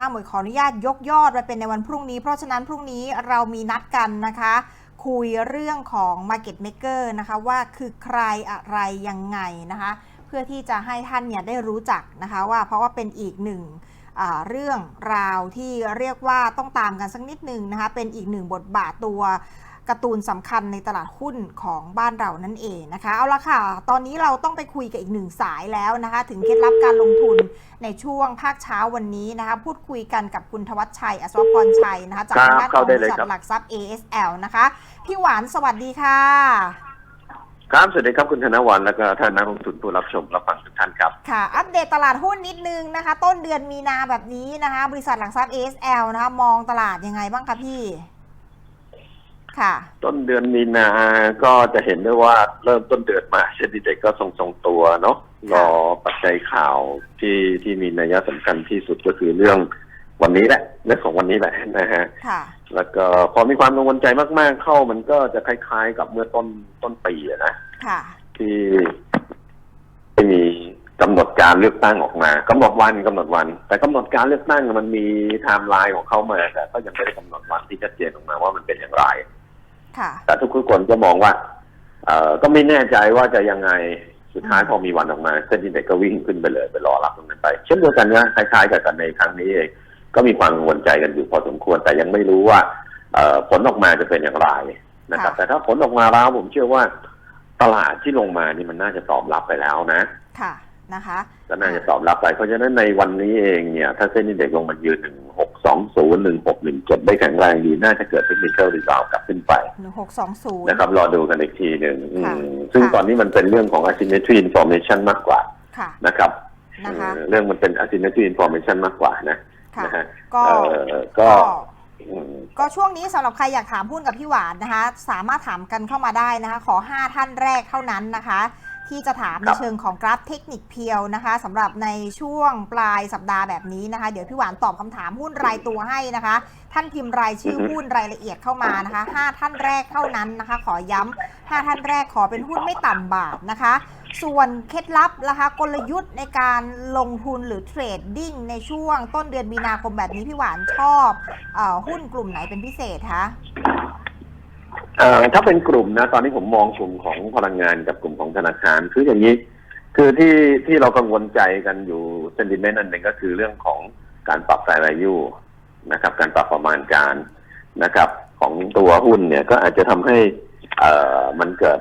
อาหมวยขออนุญาตยกยอดไปเป็นในวันพรุ่งนี้ เพราะฉะนั้นพรุ่งนี้เรามีนัดกันนะคะ คุยเรื่องของ Market Maker นะคะว่าคือใครอะไรยังไงนะคะ เพื่อที่จะให้ท่านเนี่ยได้รู้จักนะคะว่าเพราะว่าเป็นอีกหนึ่งเรื่องราวที่เรียกว่าต้องตามกันสักนิดหนึ่งนะคะ เป็นอีกหนึ่งบทบาทตัว การ์ตูนสำคัญในตลาดหุ้นของบ้านเรานั่นเองนะคะ เอาละค่ะ ตอนนี้เราต้องไปคุยกับอีกหนึ่งสายแล้วนะคะ ถึงเคล็ดลับการลงทุนในช่วงภาคเช้าวันนี้นะคะ พูดคุยกันกับคุณทวัชชัยอัศวพรชัยนะคะ จากครับทางด้านขเข้าองบได้เลยริษัทครับหลักทรัพย์ ASL นะคะ พี่หวานสวัสดีค่ะ ครับสวัสดีครับคุณธนวันแล้วก็ท่านนักลงทุนผู้รับชมรับฟังทุกท่านครับ ค่ะ อัปเดตตลาดหุ้นนิดนึงนะคะ ต้นเดือนมีนาแบบนี้นะคะ บริษัทหลักทรัพย์ ASL นะคะ มองตลาดยังไงบ้างคะพี่ ค่ะ ต้นเดือนมีนา ก็จะเห็นได้ว่าเริ่มต้นเดือนมาเชนดิเด็กก็ทรงๆตัวเนาะรอปัจจัยข่าวที่ที่มีนัยสำคัญที่สุดก็คือเรื่องวันนี้แหละเรื่องของวันนี้แหละนะฮะค่ะแล้วก็พอมีความกังวลใจมาก ๆ เข้ามันก็จะคล้าย ๆ กับเมื่อต้นต้นปีอะนะค่ะที่ที่มีกำหนดการเลือกตั้งออกมากำหนดวันกำหนดวัน แต่กำหนดการเลือกตั้งมันมีไทม์ไลน์ของเขามาแต่ก็ยังไม่ได้กำหนดวันที่ชัดเจนออกมาว่ามันเป็นอย่างไรค่ะ แต่ทุกคนก็มองว่า เอ่อก็ไม่แน่ใจว่าจะยังไงสุดท้ายอืมพอมีวันออกมาเส้นที่เด็กก็วิ่งขึ้นไปเลยไปรอรับตรงนั้นไป เช่นเดียวกันนะคล้ายๆกับกันในครั้งนี้เองก็มีความกังวลใจกันอยู่พอสมควร แต่ยังไม่รู้ว่าเอ่อผลออกมาจะเป็นอย่างไรนะครับ แต่ถ้าผลออกมาแล้วผมเชื่อว่าตลาดที่ลงมานี่มันน่าจะตอบรับไปแล้วนะ ค่ะนะคะก็น่าจะตอบรับไป เพราะฉะนั้นในวันนี้เองเนี่ย ถ้าเส้นนี้เด็กลงมายืนถึงห กสองศูนย์หนึ่งหกหนึ่งเจ็ดได้แข็งแรงดีน่าจะเกิดเทคนิคอลรีบาวกลับขึ้นไปหนึ่งหกสองศูนย์นะครับรอดูกันอีกทีหนึ่งอืค่ะมซึ่งค่ะตอนนี้มันเป็นเรื่องของ asymmetry information มากกว่าค่ะนะครับนะคะเออเรื่องมันเป็น asymmetry information มากกว่านะค่ะนะฮะก็เออก็ก็อืมก็ช่วงนี้สำหรับใครอยากถามหุ้นกับพี่หวานนะคะ สามารถถามกันเข้ามาได้นะคะ ขอ 5 ท่านแรกเท่านั้นนะคะ ที่จะถามในเชิงของกราฟเทคนิคเพียวนะคะสำหรับในช่วงปลายสัปดาห์แบบนี้นะคะ เดี๋ยวพี่หวานตอบคำถามหุ้นรายตัวให้นะคะ ท่านพิมพ์รายชื่อหุ้นรายละเอียดเข้ามานะคะ 5 ท่านแรกเท่านั้นนะคะ ขอย้ำ5ท่านแรกขอเป็นหุ้นไม่ต่ำบาทนะคะ ส่วนเคล็ดลับนะคะกลยุทธ์ในการลงทุนหรือเทรดดิ้งในช่วงต้นเดือนมีนาคมแบบนี้พี่หวานชอบเออหุ้นกลุ่มไหนเป็นพิเศษคะ เอ่อถ้าเป็นกลุ่มนะ ตอนนี้ผมมองกลุ่มของพลังงานกับกลุ่มของธนาคารคืออย่างนี้ คือที่ที่เรากังวลใจกันอยู่เซนดิเมนต์อันหนึ่งก็คือเรื่องของการปรับรายอายุนะครับ การปรับประมาณการนะครับ ของตัวหุ้นเนี่ยก็อาจจะทำให้เอ่อมันเกิด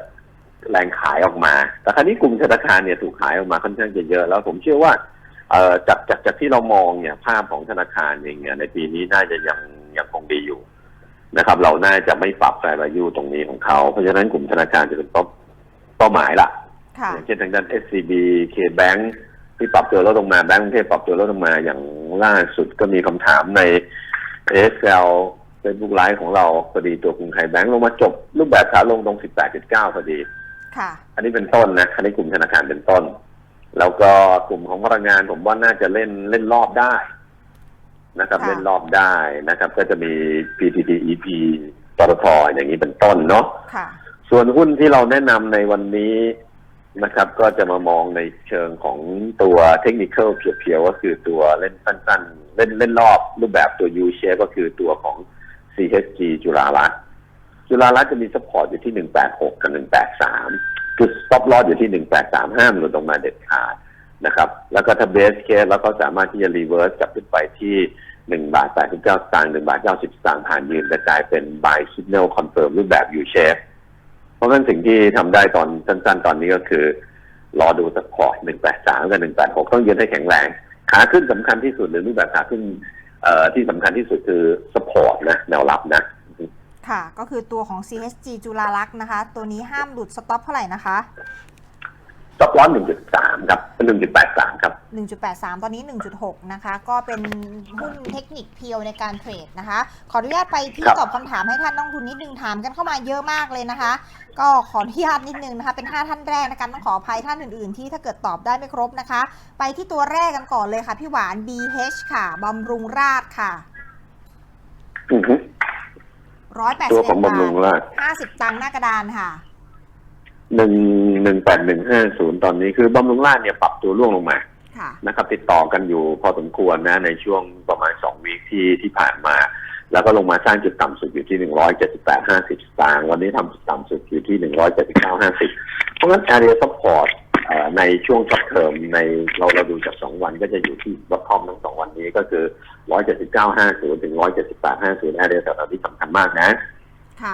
แรงขายออกมา แต่คราวนี้กลุ่มธนาคารเนี่ยถูกขายออกมาค่อนข้างจะเยอะแล้วผมเชื่อว่าเอ่อจากจากจากที่เรามองเนี่ยภาพของธนาคารเองเนี่ยในปีนี้น่าจะยังยังคงดีอยู่ นะครับ เราน่าจะไม่ปรับรายอายุตรงนี้ของเขา เพราะฉะนั้นกลุ่มธนาคารจะเป็นเป้าเป้าหมายละค่ะอย่างเช่นทางด้าน SCB K-Bank ที่ปรับตัวลดลงมาแบงก์กรุงเทพปรับตัวลดลงมาอย่างล่าสุดก็มีคำถามใน ASL Facebook Live ของเราพอดีตัวกรุงไทยแบงก์ลงมาจบ รูปแบบขาลงตรง 18.9 พอดี ค่ะ อันนี้เป็นต้นนะอันนี้กลุ่มธนาคารเป็นต้น แล้วก็กลุ่มของพลังงานผมว่าน่าจะเล่นเล่นรอบได้ นะครับค่ะเล่นรอบได้นะครับ ก็จะมี PTT EP ปตทอย่างนี้เป็นต้นเนาะค่ะส่วนหุ้นที่เราแนะนำในวันนี้นะครับ ก็จะมามองในเชิงของตัวเทคนิคเพียวๆก็คือตัวเล่นสั้นๆ เล่นเล่นรอบรูปแบบตัว U shape ก็คือตัวของ CHG จุฬาลักษณ์จุฬาลักษณ์จะมีสปอร์ตอยู่ที่186กับ183จุด stop loss อยู่ที่183ห้ามหลุดลงมาเด็ดขาดนะครับ แล้วก็ถ้าเบสเคสแล้วก็สามารถที่จะรีเวิร์สกลับขึ้นไปที่1บาท89สตางค์1บาท90สตางค์ผ่านยืนจะกลายเป็น buy signal confirm รูปแบบ U shape เพราะฉะนั้นสิ่งที่ทำได้ตอนสั้นๆ ตอนนี้ก็คือ รอดูสปอร์ต183กับ186ต้องยืนให้แข็งแรง ขาขึ้นสำคัญที่สุดหรือรูปแบบขาขึ้นเอ่อที่สำคัญที่สุดคือสปอร์ตนะแนวรับนะ ค่ะ ก็คือตัวของ CHG จุฬาลักษณ์นะคะ ตัวนี้ห้ามหลุดสต็อปเท่าไหร่นะคะ สปอร์ต1.3 ครับเป็น1.83 ครับ 1.83 ตอนนี้ 1.6 นะคะ ก็เป็นหุ้นเทคนิคเพียวในการเทรดนะคะ ขออนุญาตไปที่ครับตอบคำถามให้ท่านนักลงทุนนิดนึงถามกันเข้ามาเยอะมากเลยนะคะ ก็ขออนุญาตนิดนึงนะคะ เป็น 5 ท่านแรกนะคะต้องขออภัยท่านอื่นๆ ที่ถ้าเกิดตอบได้ไม่ครบนะคะ ไปที่ตัวแรกกันก่อนเลยค่ะ พี่หวาน BH ค่ะบำรุงราชค่ะอือฮึ181ตัวของบาบำรุงราชท50ตังค์หน้ากระดานค่ะ หนึ่งหนึ่งแปดหนึ่งห้าศูนย์ตอนนี้คือบำรุงราชเนี่ยปรับตัวร่วงลงมาค่ะนะครับ ติดต่อกันอยู่พอสมควรนะ ในช่วงประมาณสองวีคที่ที่ผ่านมา แล้วก็ลงมาสร้างจุดต่ำสุดอยู่ที่หนึ่งร้อยเจ็ดสิบแปดห้าสิบสตางค์วันนี้ทำจุดต่ำสุดอยู่ที่หนึ่งร้อยเจ็ดสิบเก้าห้าสิบเพราะงั้น area support เอ่อในช่วงช็อตเทอมในเราเราดูจากสองวันก็จะอยู่ที่วัดทอมทั้งสองวันนี้ก็คือร้อยเจ็ดสิบเก้าห้าศูนย์ถึงร้อยเจ็ดสิบแปดห้าศูนย์ area แถวๆที่สำคัญมากนะค่ะ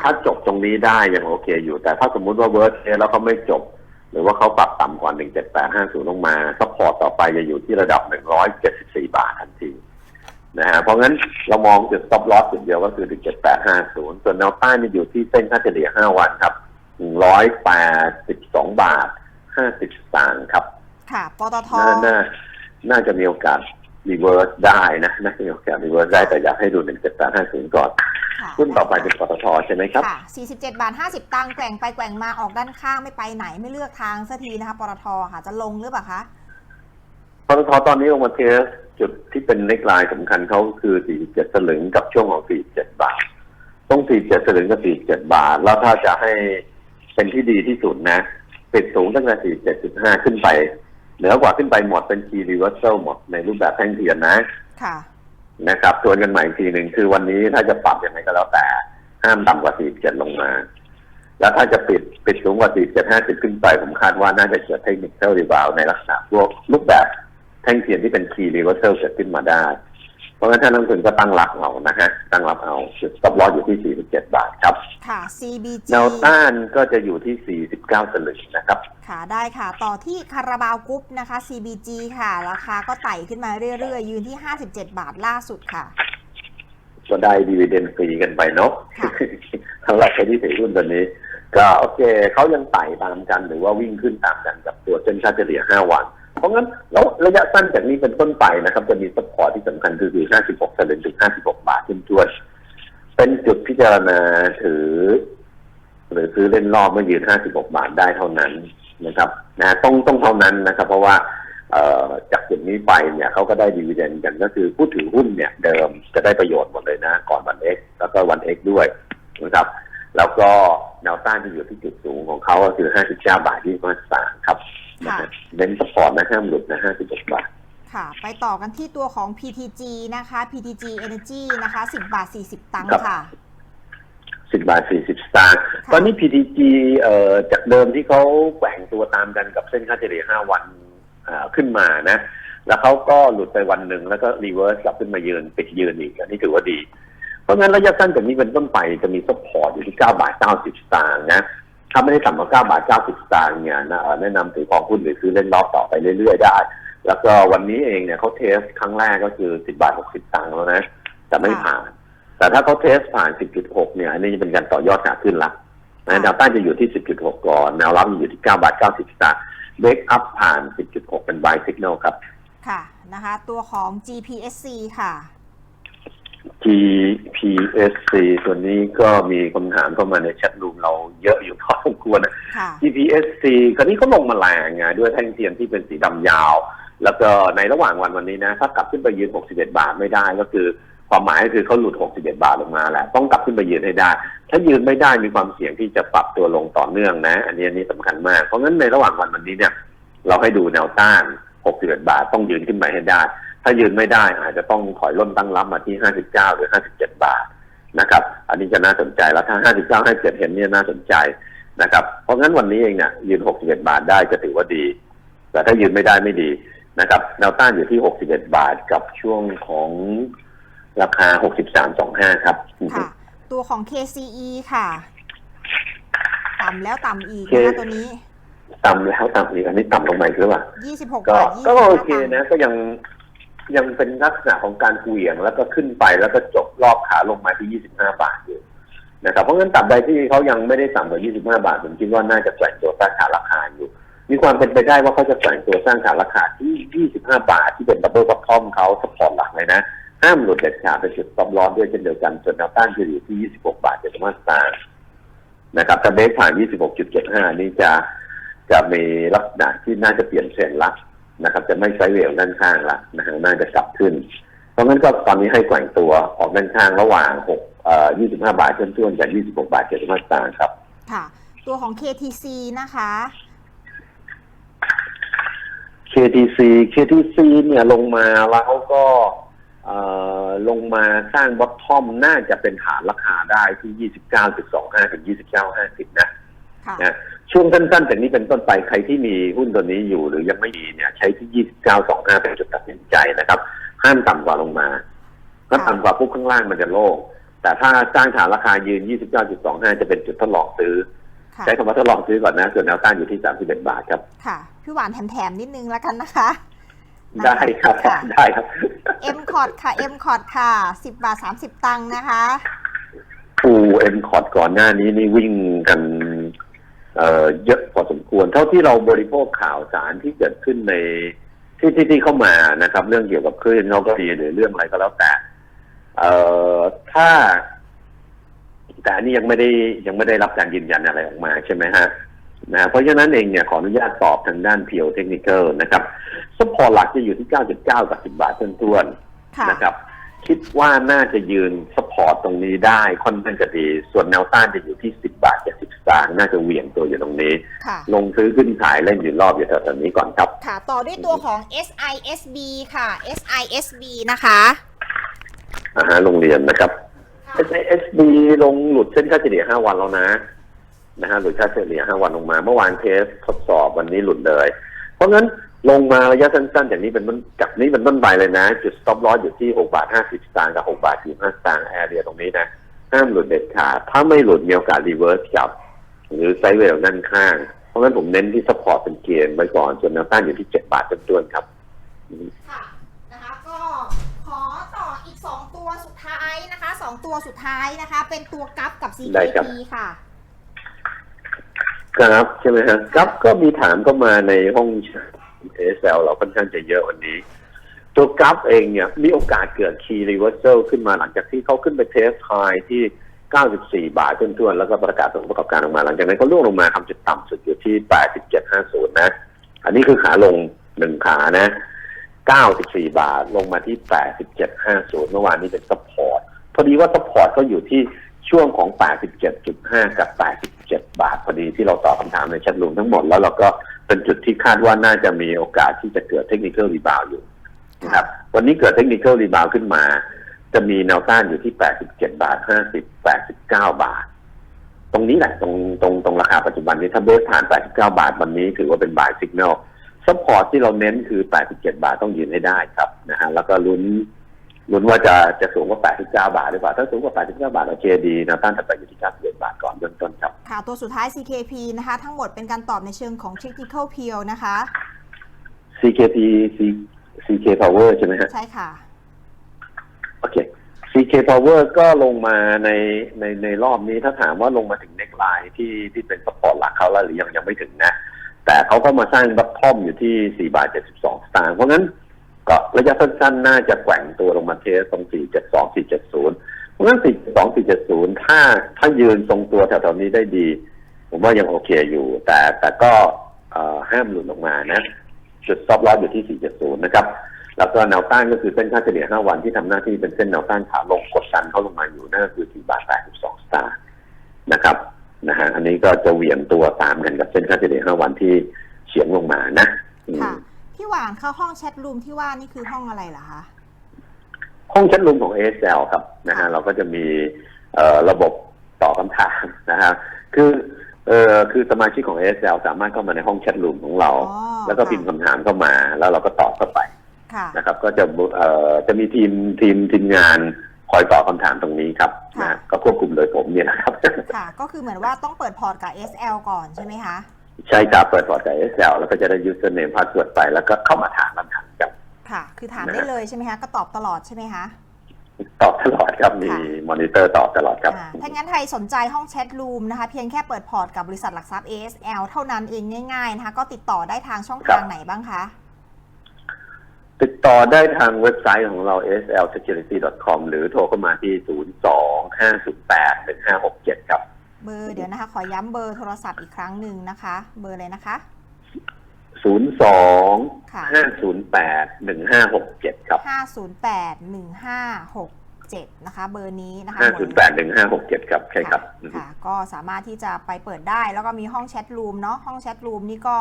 ถ้าจบตรงนี้ได้ยังโอเคอยู่ แต่ถ้าสมมุติว่าเวิร์สเคแล้วเขาไม่จบ หรือว่าเขาปรับต่ำกว่า 17850 ลงมาซัพพอร์ตต่อไปจะอยู่ที่ระดับ 174 บาททันทีนะฮะเพราะงั้นเรามองจุด stop loss จุดเดียวก็คือ 17850 ส่วนแนวต้านนี่อยู่ที่เส้นค่าเฉลี่ย 5 วันครับ 182 บาท 50สตางค์ครับ ค่ะ ปตทน่าน่าน่าจะมีโอกาส รีเวิร์สได้นะน่าจะมีโอกาสรีเวิร์สได้แต่อยากให้ดู17850ก่อนค่ะหุ้นต่อไปเป็นปตทใช่ไหมครับค่ะ47บาท50ตังค์แกว่งไปแกว่งมาออกด้านข้างไม่ไปไหนไม่เลือกทางสักทีนะคะปตทค่ะจะลงหรือเปล่าคะปตทตอนนี้ลงมาเทสจุดที่เป็นเน็กไลน์สำคัญเขาคือ47สลึงกับช่วงของ47บาท ต้อง47สลึงกับ47บาท แล้วถ้าจะให้เป็นที่ดีที่สุดนะปิดสูงตั้งแต่47.5ขึ้นไป เหนือกว่าขึ้นไปหมดเป็น key reversal หมดในรูปแบบแท่งเทียนนะค่ะ นะครับทวนกันใหม่อีกทีหนึ่งคือวันนี้ถ้าจะปรับยังไงก็แล้วแต่ห้ามต่ำกว่า 47 ลงมา แล้วถ้าจะปิดปิดสูงกว่า 47 50 ขึ้นไป ผมคาดว่าน่าจะเกิดเทคนิคเซลรีบาวในลักษณะพวกรูปแบบแท่งเทียนที่เป็น key reversal เกิดขึ้นมาได้เพ ราะงั้นถ้านักลงทุนก็ตั้งรับเอานะฮะตั้งรับเอาจุด stop loss อยู่ที่ 47 บาทครับ ค่ะ CBG แนวต้านก็จะอยู่ที่ 49 สลึงนะครับ ค่ะได้ค่ะ ต่อที่คาราบาวกรุ๊ปนะคะ CBG ค่ะ ราคาก็ไต่ขึ้นมาเรื่อยๆ ยืนที่ 57 บาทล่าสุดค่ะ ก็ได้ดีเวเดนฟรีกันไปเนาะค่ะสำหรับใครที่ถือหุ้นตัวนี้ ก็โอเคเขายังไต่ตามกันหรือว่าวิ่งขึ้นตามกันกับตัวเส้นค่าเฉลี่ย 5 วัน เพราะงั้นแล้วระยะสั้นจากนี้เป็นต้นไปนะครับ จะมีสปอร์ตที่สำคัญคือคือ 56สลึงถึง 56 บาทขึ้นจวนเป็นจุดพิจารณาถือ หรือซื้อเล่นรอบเมื่อยืน 56 บาทได้เท่านั้นนะครับนะต้องต้องเท่านั้นนะครับ เพราะว่าจากจุดนี้ไปเนี่ยเขาก็ได้ดีเวเดนกันก็คือผู้ถือหุ้นเนี่ยเดิมจะได้ประโยชน์หมดเลยนะ ก่อนวันเอ็กแล้วก็วันเอ็กด้วยนะครับ แล้วก็แนวต้านที่อยู่ที่จุดสูงของเขาก็คือ 59 บาทที่มาสาครับ เน้นสปอร์ตนะห้ามหลุดนะ56บาทค่ะ ไปต่อกันที่ตัวของ PTG นะคะ PTG Energy นะคะ10บาท40ตังค์ครับค่ะ10บาท40สตางค์ตอนนี้ PTG เอ่อจากเดิมที่เขาแกว่งตัวตามกันกับเส้นค่าเฉลี่ย5วันเอ่อขึ้นมานะ แล้วเขาก็หลุดไปวันหนึ่งแล้วก็รีเวิร์สกลับขึ้นมายืนปิดยืนอีกอันนี้ถือว่าดี เพราะงั้นระยะสั้นจากนี้เป็นต้นไปจะมีซัพพอร์ตอยู่ที่9บาท90สตางค์นะ ถ้าไม่ได้ต่ำกว่า9บาท90สตางค์เนี่ยนะเอ่อแนะนำถือกองหุ้นหรือซื้อเล่นรอบต่อไปเรื่อยๆได้ แล้วก็วันนี้เองเนี่ยเขาเทสครั้งแรกก็คือ10บาท60สตางค์แล้วนะแต่ไม่ผ่าน แต่ถ้าเขาเทสผ่าน10.6เนี่ยอันนี้จะเป็นการต่อยอดขาขึ้นละนะแนวต้านจะอยู่ที่10.6ก่อนแนวรับอยู่ที่9บาท90สตางค์เบรกอัพผ่าน10.6เป็น buy signal ครับ ค่ะนะคะ ตัวของ GPSC ค่ะ GPSC ตัวนี้ก็มีคำถามเข้ามาในแชทรูมเราเยอะอยู่พอสมควรนะ ค่ะ GPSC คราวนี้เขาลงมาแรงไงด้วยแท่งเทียนที่เป็นสีดำยาว แล้วก็ในระหว่างวันวันนี้นะ ถ้ากลับขึ้นไปยืน 61 บาทไม่ได้ก็คือ ความหมายก็คือเขาหลุด 61 บาทลงมาแหละ ต้องกลับขึ้นไปยืนให้ได้ ถ้ายืนไม่ได้มีความเสี่ยงที่จะปรับตัวลงต่อเนื่องนะ อันนี้อันนี้สำคัญมาก เพราะงั้นในระหว่างวันวันนี้เนี่ย เราให้ดูแนวต้าน 61 บาทต้องยืนขึ้นไปให้ได้ ถ้ายืนไม่ได้อาจจะต้องถอยร่นตั้งรับมาที่ 59 หรือ 57 บาทนะครับ อันนี้จะน่าสนใจแล้วถ้า 59 57 เห็นเนี่ยน่าสนใจนะครับ เพราะงั้นวันนี้เองเนี่ยยืน 61 บาทได้จะถือว่าดี แต่ถ้ายืนไม่ได้ไม่ดีนะครับแนวต้านอยู่ที่ 61 บาทกับช่วงของราคา 63.25 ครับค่ะ ตัวของ KCE ค่ะ ต่ำแล้วต่ำอีกเคนะคะตัวนี้ ต่ำแล้วต่ำอีก อันนี้ต่ำลงมาอีกหรือเปล่า26ก็บาท20ก็โอเคตังค์นะ ก็ยัง ยังเป็นลักษณะของการเหวี่ยง แล้วก็ขึ้นไปแล้วก็จบรอบขาลงมาที่ 25 บาทอยู่นะครับเพราะงั้นตับใดที่เขายังไม่ได้ต่ำกว่า 25 บาทผมคิดว่าน่าจะแกว่งตัวสร้างขาราคาอยู่ มีความเป็นไปได้ว่าเขาจะแกว่งตัวสร้างขาราคาที่ 25 บาท ที่เป็นดับเบิลท็อปทอมเขาสปอร์ตหลักเลยนะห้ามหลุดเด็ดขาดไปจุดตอมร้อนด้วยเช่นเดียวกันส่วนแนวต้านจะอยู่ที่ 26 บาท75สตางค์นะครับถ้าเบรกผ่าน 26.75 นี่จะจะมีลักษณะที่น่าจะเปลี่ยนเทรนด์ละ นะครับ จะไม่ไซด์เวลด้านข้างละนะฮะน่าจะกลับขึ้น เพราะงั้นก็ตอนนี้ให้แกว่งตัวออกด้านข้างระหว่าง6เอ่อ25 บาทต้นๆจาก26 บาท75สตางค์ครับ ค่ะ ตัวของ KTC นะคะ KTC KTC เนี่ยลงมาแล้วก็เอ่อลงมาสร้างบอททอมน่าจะเป็นฐานราคาได้ที่ 29.25 ถึง 29.50 นะค่ะ นะช่วงสั้นๆจากนี้เป็นต้นไปใครที่มีหุ้นตัวนี้อยู่หรือยังไม่มีเนี่ย ใช้ที่ 29.25 เป็นจุดตัดสินใจนะครับ ห้ามต่ำกว่าลงมา ถ้าต่ำกว่าปุ๊บข้างล่างมันจะโล่งแต่ถ้าสร้างฐานราคายืน 29.25 จะเป็นจุดทดลองซื้อค่ะใช้คำว่าทดลองซื้อก่อนนะ ส่วนแนวต้านอยู่ที่ 31 บาทครับ ค่ะ พี่หวานแถมๆ นิดนึงแล้วกันนะคะ ได้ครับค่ะได้ครับ M คอร์ดค่ะ M คอร์ดค่ะ 10 บาท 30 ตังค์นะคะฟูเอ็มคอร์ดก่อนหน้านี้นี่วิ่งกัน เอ่อเยอะพอสมควร เท่าที่เราบริโภคข่าวสารที่เกิดขึ้นในที่ที่ที่เข้ามานะครับ เรื่องเกี่ยวกับคลื่นเขาก็ดีหรือเรื่องอะไรก็แล้วแต่ เอ่อถ้า แต่อันนี้ยังไม่ได้ยังไม่ได้รับการยืนยันอะไรออกมาใช่ไหมฮะนะเพราะฉะนั้นเองเนี่ยขออนุญาตตอบทางด้านเพียวเทคนิคอลนะครับสปอร์ตหลักจะอยู่ที่ 9.9 กับ 10 บาทต้นๆค่ะนะครับ คิดว่าน่าจะยืนสปอร์ตตรงนี้ได้ค่อนข้างจะดี ส่วนแนวต้านจะอยู่ที่ 10 บาทกับ10สตางค์น่าจะเหวี่ยงตัวอยู่ตรงนี้ ค่ะ ลงซื้อขึ้นขายเล่นอยู่รอบอยู่แถวๆนี้ก่อนครับ ค่ะ ต่อด้วยตัวของ SISB ค่ะ SISB นะคะ อาหารโรงเรียนนะครับ ค่ะ SASB ลงหลุดเส้นค่าเฉลี่ย 5 วันแล้วนะนะฮะหลุดค่าเฉลี่ย 5 วันลงมา เมื่อวานเทสทดสอบวันนี้หลุดเลย เพราะงั้น ลงมาระยะสั้นๆจากนี้เป็นต้นจากนี้เป็นต้นไปเลยนะ จุด stop loss อยู่ที่6บาท50สตางค์กับ6บาท45สตางค์แอเรียตรงนี้นะ ห้ามหลุดเด็ดขาดถ้าไม่หลุดมีโอกาสรีเวิร์สกลับ หรือไซด์เวลด้านข้าง เพราะงั้นผมเน้นที่สปอร์ตเป็นเกณฑ์ไว้ก่อนส่วนแนวต้านอยู่ที่ 7 บาทต้นๆครับค่ะนะคะก็ขอต่ออีก 2 ตัวสุดท้ายนะคะ 2 ตัวสุดท้ายนะคะ เป็นตัวกัฟกับได้ครับ CKP ค่ะครับใช่ไหมฮะครับก็มีถามก็มาในห้อง เอสเเราค่อนข้างจะเยอะวันนี้ ตัวกราฟเองเนี่ยมีโอกาสเกิดคีย์รีเวอร์เซลขึ้นมาหลังจากที่เขาขึ้นไปเทสไฮที่ 94 บาทต้นๆ แล้วก็ประกาศผลประกอบการออกมา หลังจากนั้นก็ล่วงลงมาทำจุดต่ำสุดอยู่ที่ 8750 นะ อันนี้คือขาลงหนึ่งขานะ 94 บาทลงมาที่ 8750 เมื่อวานนี้เป็นซัพพอร์ตพอดีว่าซัพพอร์ตก็อยู่ที่ช่วงของ 87.5 กับ 87 บาท พอดีที่เราตอบคำถามในแชทรูมทั้งหมด แล้วเราก็ เป็นจุดที่คาดว่าน่าจะมีโอกาสที่จะเกิดเทคนิคอลรีบาวอยู่นะครับ วันนี้เกิดเทคนิคอลรีบาวขึ้นมา จะมีแนวต้านอยู่ที่ 87 บาท 50 89 บาท ตรงนี้แหละตรงตรงตรงราคาปัจจุบันนี้ถ้าเบสฐาน 89 บาท วันนี้ถือว่าเป็นบายสัญญาณซัพพอร์ตที่เราเน้นคือ 87 บาทต้องยืนให้ได้ครับนะฮะแล้วก็ลุ้น ลุ้นว่าจะจะสูงกว่า 89 บาทหรือเปล่า ถ้าสูงกว่า 89 บาทโอเคดีแนวต้านถัดไปอยู่ที่91บาทก่อนเบื้องต้นครับค่ะ ตัวสุดท้าย CKP นะคะ ทั้งหมดเป็นการตอบในเชิงของ Technical p e e l นะคะ CKP C CK Power ใช่ไหมฮะใช่ค่ะ โอเค CK Power ก็ลงมาในในในรอบนี้ถ้าถามว่าลงมาถึงเน็กไลน์ที่ที่เป็นสปอร์ตหลักเขาแล้วหรือยังยังไม่ถึงนะ แต่เขาก็มาสร้างบัตทอมอยู่ที่4บาท72สตางค์เพราะงั้น ก็ระยะสั้นๆ น่าจะแกว่งตัวลงมาเทสตรง 472 470 เพราะงั้น472 470 ถ้าถ้ายืนทรงตัวแถวๆนี้ได้ดี ผมว่ายังโอเคอยู่ แต่แต่ก็ห้ามหลุดลงมานะ จุดซอฟต์ลอสอยู่ที่ 470 นะครับ แล้วก็แนวต้านก็คือเส้นค่าเฉลี่ย 5 วันที่ทำหน้าที่เป็นเส้นแนวต้านขาลงกดดันเข้าลงมาอยู่นั่นก็คือ 4 บาท 82 สตางค์นะครับนะฮะอันนี้ก็จะเหวี่ยงตัวตามกันกับเส้นค่าเฉลี่ย 5 วันที่เฉียงลงมานะค่ะ พี่หวานเข้าห้องแชทรูมที่ว่านี่คือห้องอะไรเหรอคะ ห้องแชทรูมของ ASL ครับนะฮะเราก็จะมีเอ่อระบบตอบคำถามนะฮะคือเอ่อคือสมาชิกของ ASL สามารถเข้ามาในห้องแชทรูมของเรา อ๋อแล้วก็พิมพ์คำถามเข้ามา แล้วเราก็ตอบเข้าไปค่ะ นะครับ ก็จะเอ่อจะมีทีมทีมทีมงานคอยตอบคำถามตรงนี้ครับค่ะ นะก็ควบคุมโดยผมเนี่ยนะครับ ค่ะ ก็คือเหมือนว่าต้องเปิดพอร์ตกับ SL ก่อนใช่ไหมคะ ใช่ครับเปิดพอร์ตจาก Excel แล้วก็จะได้ username password ไปแล้วก็เข้ามาถามคำถามครับ ค่ะ คือถามได้เลยใช่ไหมคะ ก็ตอบตลอดใช่ไหมคะ ตอบตลอดครับมีค่ะ มอนิเตอร์ตอบตลอดครับ อ่าถ้างั้นใครสนใจห้องแชทรูมนะคะ เพียงแค่เปิดพอร์ตกับบริษัทหลักทรัพย์ ASL เท่านั้นเองง่ายๆนะคะ ก็ติดต่อได้ทางช่องครัทางบไหนบ้างคะ ติดต่อได้ทางเว็บไซต์ของเรา slsecurity.com หรือโทรเข้ามาที่ 025081567 ครับ เบอร์เดี๋ยวนะคะ ขอย้ำเบอร์โทรศัพท์อีกครั้งหนึ่งนะคะ เบอร์เลยนะคะ02ค่ะ508 1567ครับ508 1567 นะคะ เบอร์นี้นะคะ508 1567ครับใช่ครับค่ะ ก็สามารถที่จะไปเปิดได้แล้วก็มีห้องแชทรูมเนาะห้องแชทรูมนี่ก็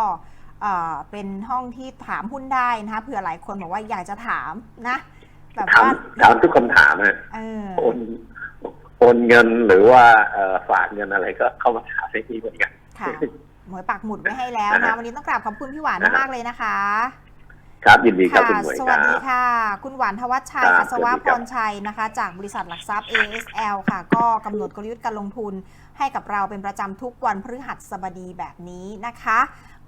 เอ่อเป็นห้องที่ถามหุ้นได้นะคะเผื่อหลายคนบอกว่าอยากจะถามนะแบบถามว่าถามทุกคำถามฮะเออ โอน โอนเงินหรือว่าเอ่อฝากเงินอะไรก็เข้ามาถามได้ที่เหมือนกันค่ะหมวยปักหมุดไว้ให้แล้วนะนะฮะวันนี้ต้องกราบขอบคุณพี่หวานนะฮะมากๆเลยนะคะ ครับยินดีครับค่ะคุณหมวยสควัสรัดีบค่ะ คุณหวานทวัชชัยครับอัศวะสวัสดีพครับรชัยนะคะ จากบริษัทหลักทรัพย์ ASL ค่ะ ก็กำหนดกลยุทธ์การลงทุนให้กับเราเป็นประจำทุกวันพฤหัสบดีแบบนี้นะคะ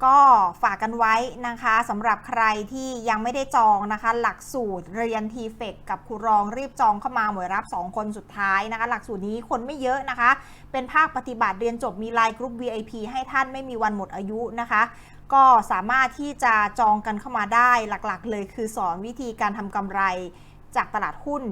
ก็ฝากกันไว้นะคะสำหรับใครที่ยังไม่ได้จองนะคะ หลักสูตรเรียนทีเฟกกับครูรองรีบจองเข้ามาหมวยรับ 2 คนสุดท้ายนะคะ หลักสูตรนี้คนไม่เยอะนะคะ เป็นภาคปฏิบัติเรียนจบมีไลน์กรุ๊ป VIP ให้ท่านไม่มีวันหมดอายุนะคะก็สามารถที่จะจองกันเข้ามาได้หลักๆ เลยคือสอนวิธีการทำกำไรจากตลาดหุ้น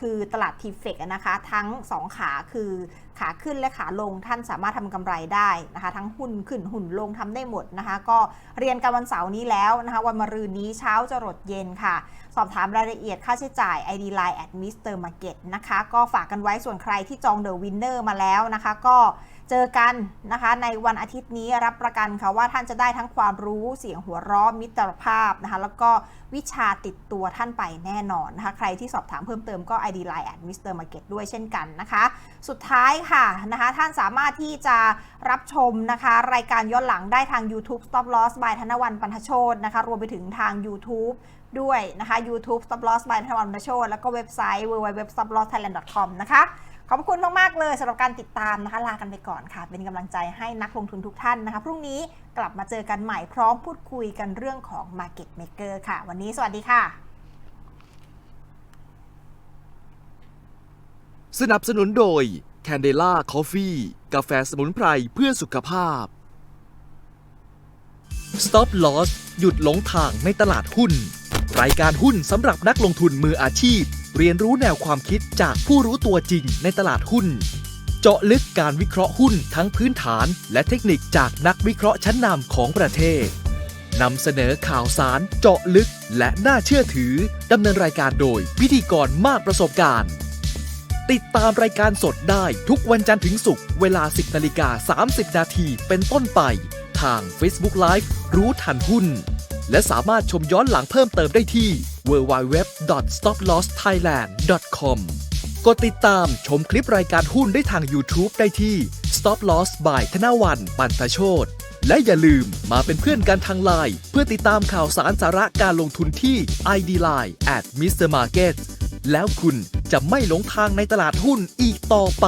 คือตลาดทีเฟกนะคะ ทั้ง 2 ขาคือขาขึ้นและขาลงท่านสามารถทำกำไรได้นะคะ ทั้งหุ้นขึ้นหุ้นลงทำได้หมดนะคะ ก็เรียนกันวันเสาร์นี้แล้วนะคะ วันมะรืนนี้เช้าจะรดเย็นค่ะ สอบถามรายละเอียดค่าใช้จ่าย ID Line at Mr. Market นะคะ ก็ฝากกันไว้ส่วนใครที่จอง The Winner มาแล้วนะคะ ก็ เจอกันนะคะ ในวันอาทิตย์นี้รับประกันค่ะว่าท่านจะได้ทั้งความรู้เสียงหัวเราะมิตรภาพนะคะ แล้วก็วิชาติดตัวท่านไปแน่นอนนะคะ ใครที่สอบถามเพิ่มเติมก็ ID Line at Mr. Market ด้วยเช่นกันนะคะ สุดท้ายค่ะนะคะ ท่านสามารถที่จะรับชมนะคะ รายการย้อนหลังได้ทาง YouTube Stop Loss by ธนวันปันทโชตนะคะ รวมไปถึงทาง YouTube ด้วยนะคะ YouTube Stop Loss by ธนวันปันทโชตแล้วก็웹ไซต์ www.stoplossthailand.com นะคะ ขอบคุณมากๆเลยสำหรับการติดตามนะคะลากันไปก่อนค่ะ เป็นกำลังใจให้นักลงทุนทุกท่านนะคะ พรุ่งนี้กลับมาเจอกันใหม่พร้อมพูดคุยกันเรื่องของ Market Maker ค่ะ วันนี้สวัสดีค่ะ สนับสนุนโดย Candela Coffee กาแฟสมุนไพรเพื่อสุขภาพ Stop Loss หยุดหลงทางในตลาดหุ้น รายการหุ้นสำหรับนักลงทุนมืออาชีพ เรียนรู้แนวความคิดจากผู้รู้ตัวจริงในตลาดหุ้น เจาะลึกการวิเคราะห์หุ้นทั้งพื้นฐาน และเทคนิคจากนักวิเคราะห์ชั้นนำของประเทศนำเสนอข่าวสารเจาะลึกและน่าเชื่อถือดำเนินรายการโดยพิธีกรมากประสบการณ์ ติดตามรายการสดได้ทุกวันจันทร์ถึงศุกร์เวลา 10นาฬิกา30 นาทีเป็นต้นไป ทาง Facebook Live รู้ทันหุ้น และสามารถชมย้อนหลังเพิ่มเติมได้ที่ www.stoplosthailand.com กดติดตามชมคลิปรายการหุ้นได้ทาง YouTube ได้ที่ Stop Loss by ธนวันปันตโชตและอย่าลืมมาเป็นเพื่อนกันทางไลน์เพื่อติดตามข่าวสารสาระการลงทุนที่ ID Line at Mr. Market แล้วคุณจะไม่หลงทางในตลาดหุ้นอีกต่อไป